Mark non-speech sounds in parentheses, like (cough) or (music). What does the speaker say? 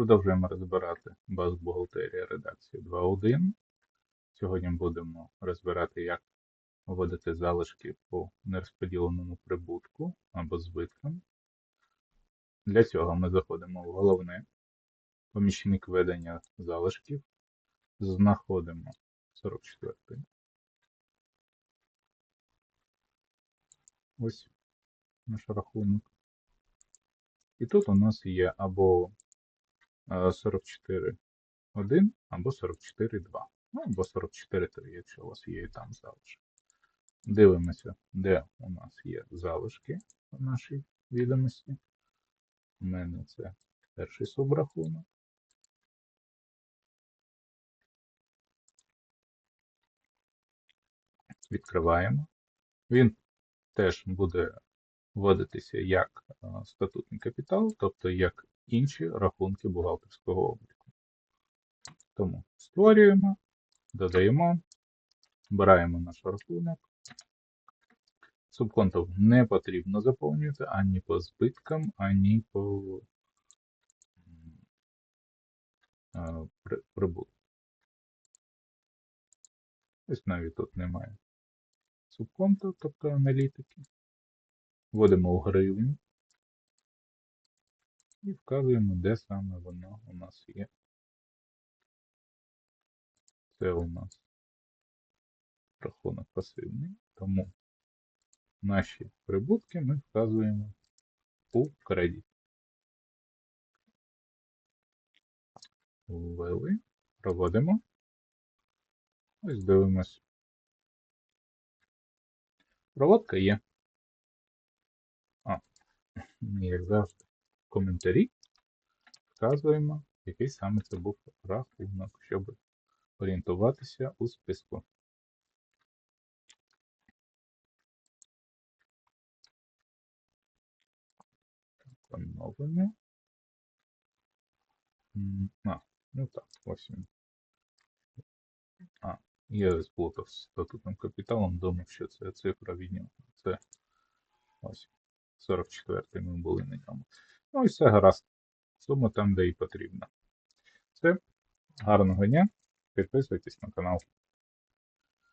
Продовжуємо розбирати базу бухгалтерія редакції 2.1. Сьогодні будемо розбирати, як вводити залишки по нерозподіленому прибутку або збиткам. Для цього ми заходимо в головне помічник ведення залишків, знаходимо 44. Ось наш рахунок. І тут у нас є або 44.1 або 44.2. Ну, або 44.3, якщо у вас є і там залишки. Дивимося, де у нас є залишки в нашій відомості. У мене це перший субрахунок. Відкриваємо. Він теж буде вводитися як статутний капітал, тобто як інші рахунки бухгалтерського обліку. Тому створюємо, додаємо, обираємо наш рахунок. Субконтов не потрібно заповнювати ані по збиткам, ані по е, прибутку. Ось навіть тут немає субконту, тобто аналітики. Вводимо в гривні і вказуємо, де саме воно у нас є. Це у нас рахунок пасивний, тому наші прибутки ми вказуємо у кредит. Ввели, проводимо. Ось дивимось. Проводка є. А, (laughs) як завжди, коментарі вказуємо, який саме це був рахунок, щоб орієнтуватися у списку. Поновимо. А, ну так, ось він. А, я сплутав з статутним капіталом, думав, що це цифра від нього. Це ось 44-й ми були на ньому. Ну і все гаразд. Сума там, де і потрібна. Все. Гарного дня. Підписуйтесь на канал.